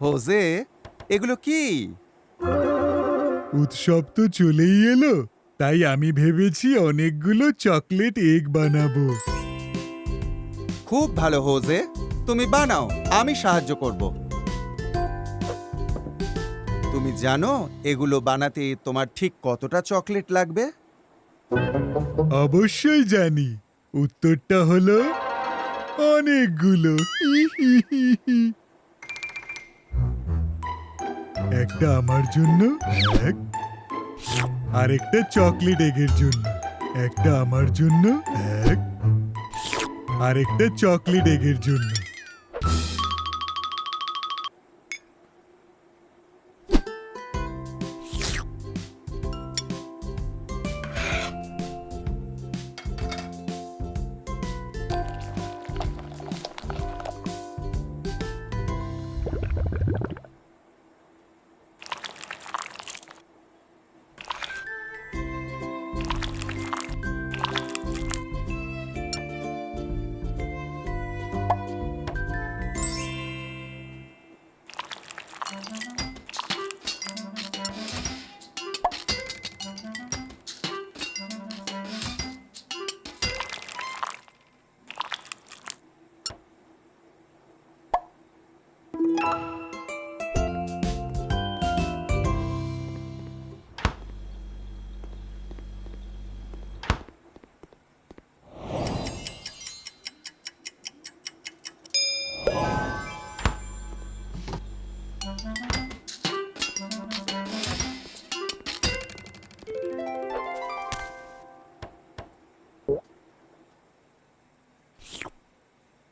Jose এগুলো কি? উৎসব তো চলেই এলো তাই আমি ভেবেছি অনেকগুলো চকলেট এগ বানাবো। খুব ভালো হোজে তুমি বানাও আমি সাহায্য করব। তুমি জানো এগুলো বানাতে তোমার ঠিক কতটা চকলেট লাগবে? অবশ্যই জানি উত্তরটা হলো অনেকগুলো একটা আমার জন্য, এক। আর একটা চকলেট এগের জন্য, একটা আমার জন্য, এক। আর একটা চকলেট এগের জন্য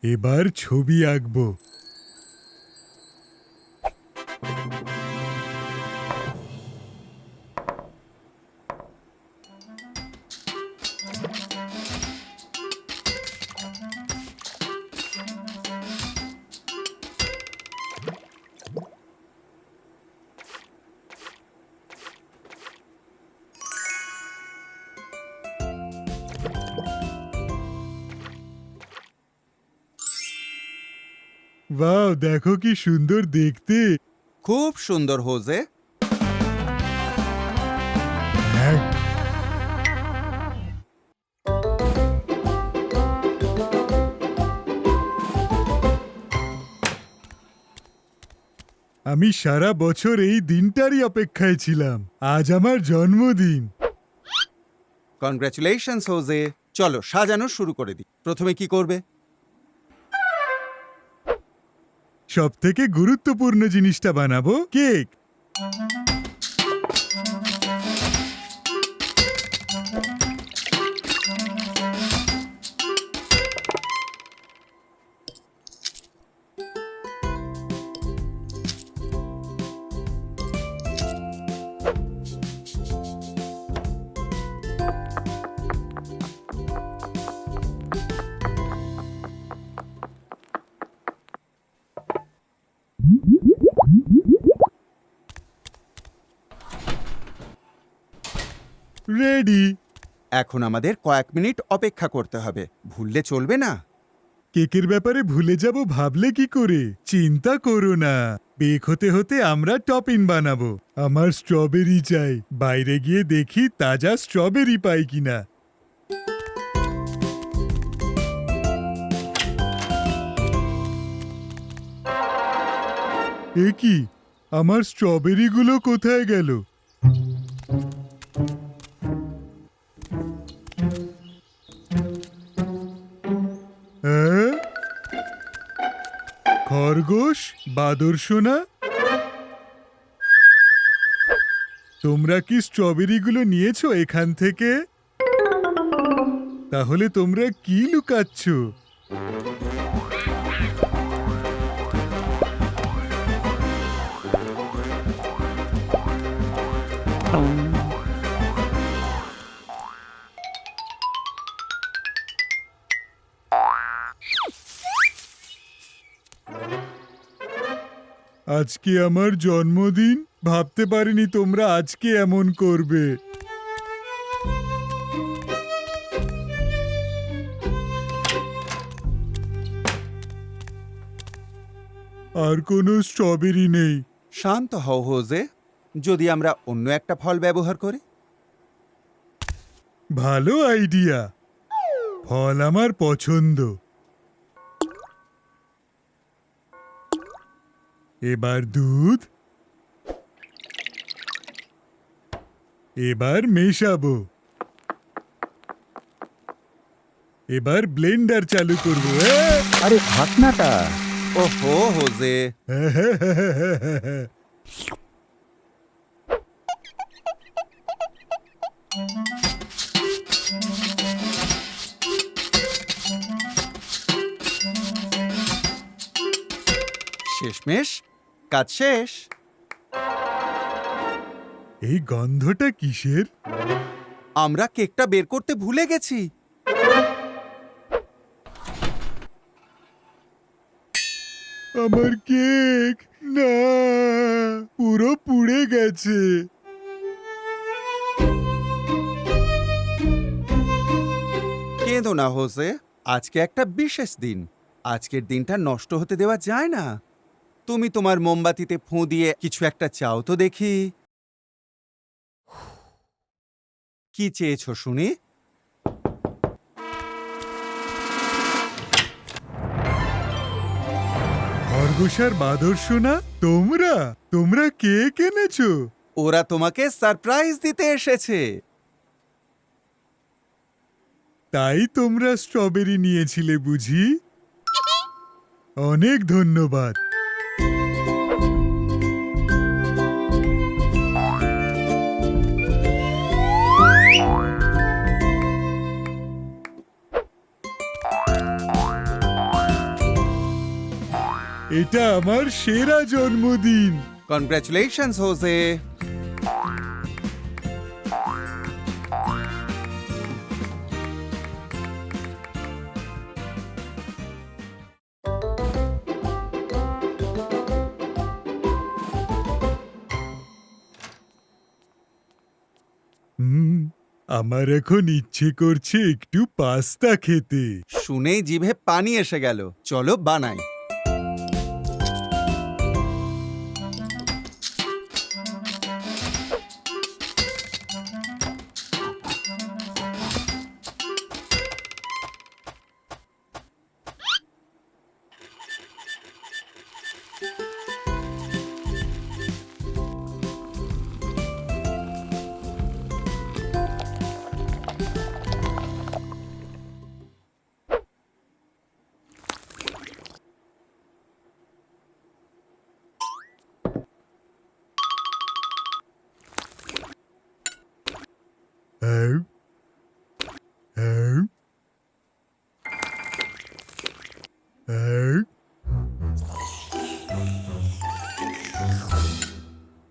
এবার ছবি আঁকবো। বাও দেখো কি সুন্দর দেখতে। খুব সুন্দর হোজে। হ্যাঁ। আমি সারা বছর এই দিনটারই অপেক্ষায় ছিলাম। আজ আমার জন্মদিন। Congratulations Jose. চলো সাজানো শুরু করে দিই। প্রথমে কি করবে? সব থেকে গুরুত্বপূর্ণ জিনিসটা বানাবো কেক। রেডি। এখন আমাদের কয়েক মিনিট অপেক্ষা করতে হবে। ভুললে চলবে না। কেকের ব্যাপারে ভুলে যাব ভাবলে কি করে? চিন্তা করো না। বেক হতে হতে আমরা টপিং বানাবো। আমার স্ট্রবেরি চাই। বাইরে গিয়ে দেখি তাজা স্ট্রবেরি পাই কিনা। এ কি? আমার স্ট্রবেরিগুলো কোথায় গেল? খরগোশ বাদর সোনা? তোমরা কি স্ট্রবেরিগুলো নিয়েছো এখান থেকে? তাহলে তোমরা কি লুকাচ্ছ? আজকে আমার জন্মদিন। ভাবতে পারিনি তোমরা আজকে এমন করবে। আর কোনো স্ট্রবেরি নেই। শান্ত হও হোজে। যদি আমরা অন্য একটা ফল ব্যবহার করি। ভালো আইডিয়া। ফল আমার পছন্দ। এবার দুধ এবার মেশাবো এবার ব্লেন্ডার চালু করব এ! আরে ঢাকনাটা ওহো হোজে শেষমেশ কাজ শেষ। এই গন্ধটা কিসের? আমরা কেকটা বের করতে ভুলে গেছি। আমার কেক না পুরো পুড়ে গেছে। কেঁদো না হোসে। আজকে একটা বিশেষ দিন। আজকের দিনটা নষ্ট হতে দেওয়া যায় না। তুমি তোমার মোমবাতিতে ফুঁ দিয়ে কিছু একটা চাও তো দেখি। কি চেয়েছো শুনি? খরগোশার বাদর শোনা তোমরা? তোমরা কে এনেছো ওরা তোমাকে সারপ্রাইজ দিতে এসেছে। তাই তোমরা স্ট্রবেরি নিয়েছিলে বুঝি? অনেক ধন্যবাদ। এটা আমার সেরা জন্মদিন। কনগ্রাচুলেশনস হোসে হুম আমার এখন ইচ্ছে করছে একটু পাস্তা খেতে। শুনেই জিভে পানি এসে গেল। চলো বানাই।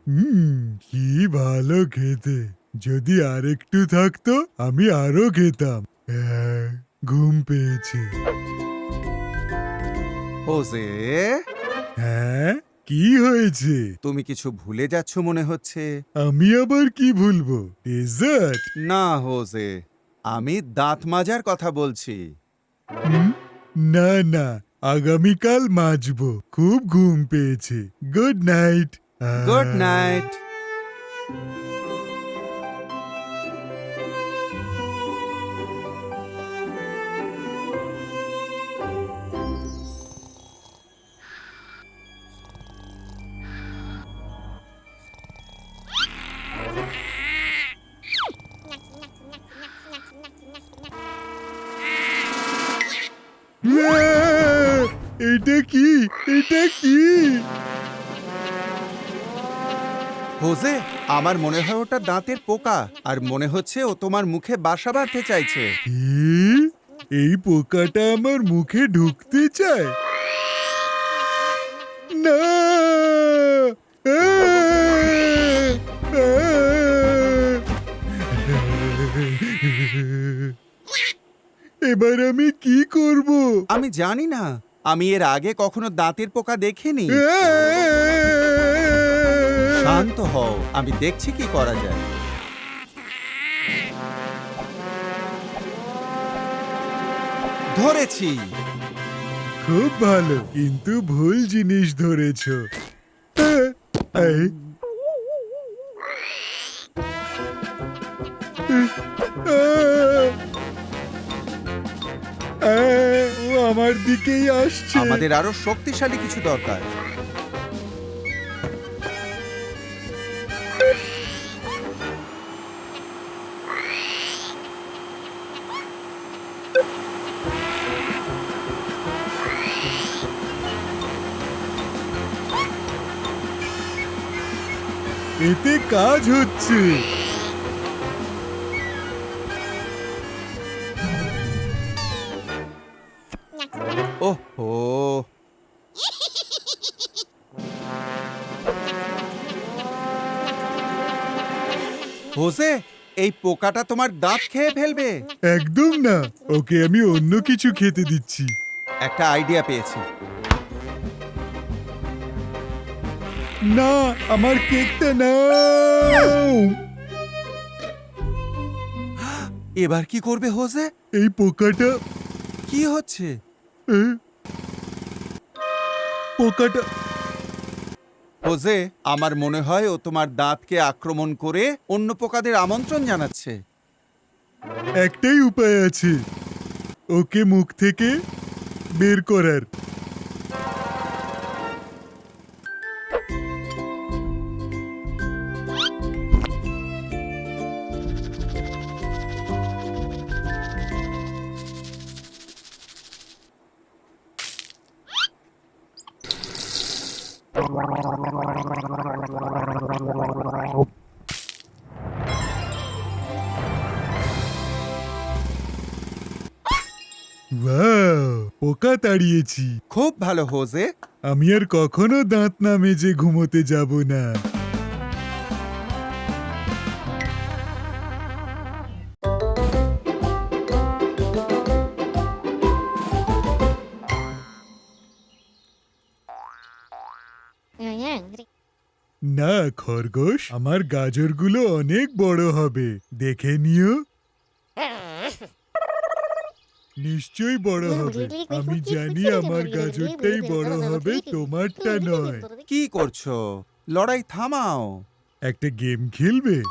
হুম কি ভালো খেতে। যদি আরেকটু থাকতো আমি আরও খেতাম। হ্যাঁ, ঘুম পেয়েছে। হোসে? হ্যাঁ কি হয়েছে? তুমি কিছু ভুলে যাচ্ছ মনে হচ্ছে? আমি আবার কি ভুলবো? ডেজার্ট না হোসে। আমি দাঁত মাজার কথা বলছি? না না। আগামীকাল মাজবো খুব ঘুম পেয়েছে গুড নাইট গুড নাইট হোসে আমার মনে হয় ওটা দাঁতের পোকা আর মনে হচ্ছে ও তোমার মুখে বাসা বাঁধতে চাইছে? এই পোকাটা আমার মুখে ঢুকতে চায়? না! এবার আমি কি করব? আমি জানি না। আমি এর আগে কখনো দাঁতের পোকা দেখিনি। শান্ত হও আমি দেখছি কি করা যায়। ধরেছি। খুব ভালো কিন্তু ভুল জিনিস ধরেছ। আহ, ও আমার দিকেই আসছে। আমাদের আরও শক্তিশালী কিছু দরকার। এতে কাজ হচ্ছে। ওহো। হোসে এই পোকাটা তোমার দাঁত খেয়ে ফেলবে? একদম না। ওকে আমি অন্য কিছু খেতে দিচ্ছি। একটা আইডিয়া পেয়েছি। না আমার কেকটা না এবার কি করবে হোসে এই পোকাটা কি হচ্ছে? এ? পোকাটা হোসে আমার মনে হয় ও তোমার দাঁতকে আক্রমণ করে অন্য পোকাদের আমন্ত্রণ জানাচ্ছে। একটাই উপায় আছে। ওকে মুখ থেকে বের করার। ওয়াও পোকা তাড়িয়েছি। খুব ভালো হোজে। আমি আর কখনো দাঁত না মেজে ঘুমোতে যাব না। না খরগোশ আমার গাজরগুলো অনেক বড় হবে। দেখে নিও। নিশ্চয়ই বড় হবে। আমি জানি আমার গাজরটাই বড় হবে তোমারটা নয়। কি করছ? লড়াই থামাও। একটা গেম খেলবে।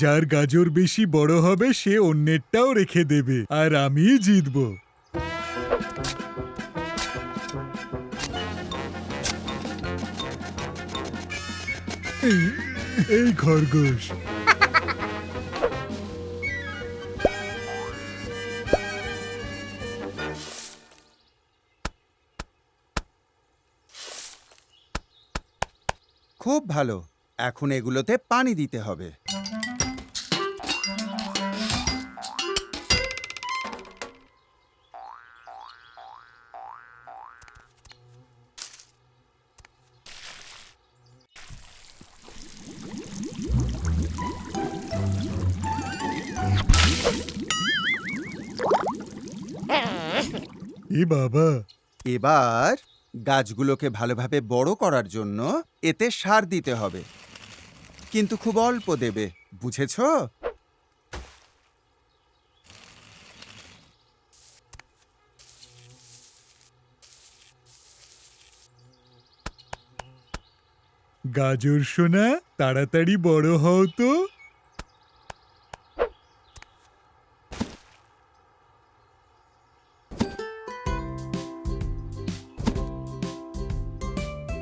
যার গাজর বেশি বড় হবে সে অন্যেরটাও রেখে দেবে আর আমি জিতবো। এই- খরগোশ। খুব ভালো। এখন এগুলোতে পানি দিতে হবে। এ বাবা। এবার গাছগুলোকে ভালোভাবে বড় করার জন্য এতে সার দিতে হবে। কিন্তু খুব অল্প দেবে বুঝেছ? গাজর সোনা তাড়াতাড়ি বড় হও তো।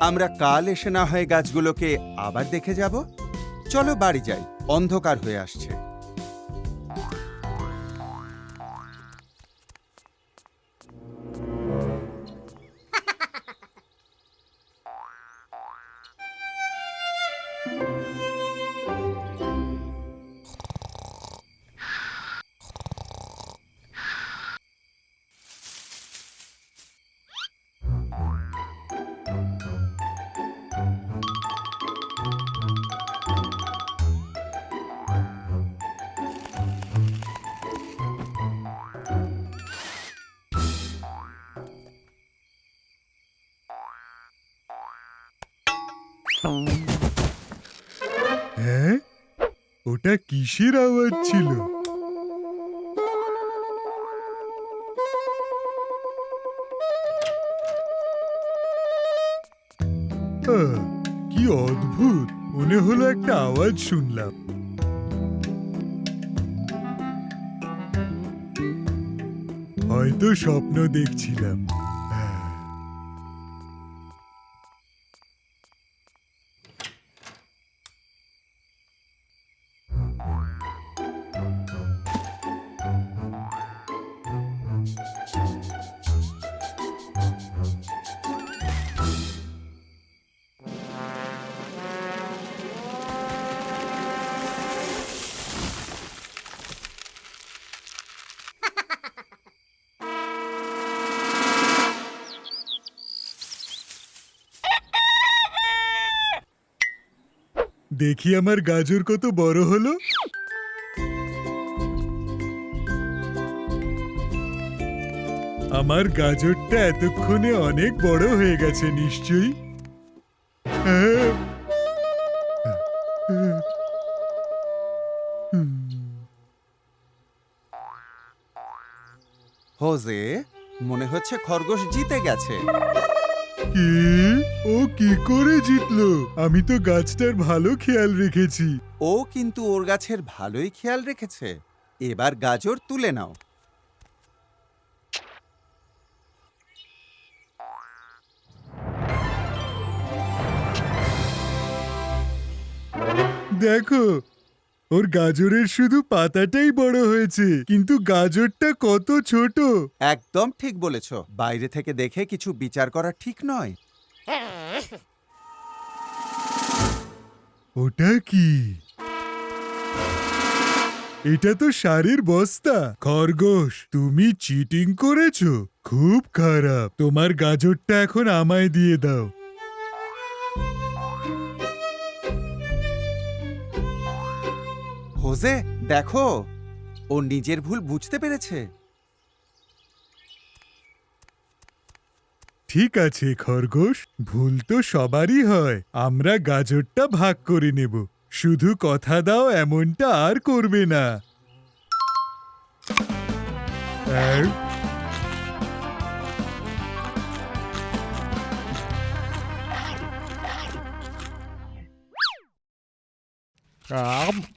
আমরা কাল এসে না হয় গাছগুলোকে আবার দেখে যাব? চলো বাড়ি যাই, অন্ধকার হয়ে আসছে। এটা কিসের আওয়াজ ছিল? কি অদ্ভুত। মনে হলো একটা আওয়াজ শুনলাম। হয়তো স্বপ্ন দেখছিলাম। দেখি আমার গাজর কত বড় হলো আমার গাজরটা এতক্ষণে অনেক বড় হয়ে গেছে, নিশ্চয়ই। হোজে, মনে হচ্ছে খরগোশ জিতে গেছে কি? ও কি করে জিতলো? আমি তো গাছটার ভালো খেয়াল রেখেছি। ও কিন্তু ওর গাছের ভালোই খেয়াল রেখেছে। এবার গাজর তুলে নাও। দেখো ওর গাজরের শুধু পাতাটাই বড় হয়েছে কিন্তু গাজরটা কত ছোট। একদম ঠিক বলেছ। বাইরে থেকে দেখে কিছু বিচার করা ঠিক নয়। ওটা কি? এটা তো শাড়ির বস্তা। খরগোশ তুমি চিটিং করেছ? খুব খারাপ। তোমার গাজরটা এখন আমায় দিয়ে দাও। হোজে দেখো। ও নিজের ভুল বুঝতে পেরেছে। ঠিক আছে খরগোশ। ভুল তো সবারই হয়। আমরা গাজরটা ভাগ করে নেব। শুধু কথা দাও এমনটা আর করবে না। আর? আম।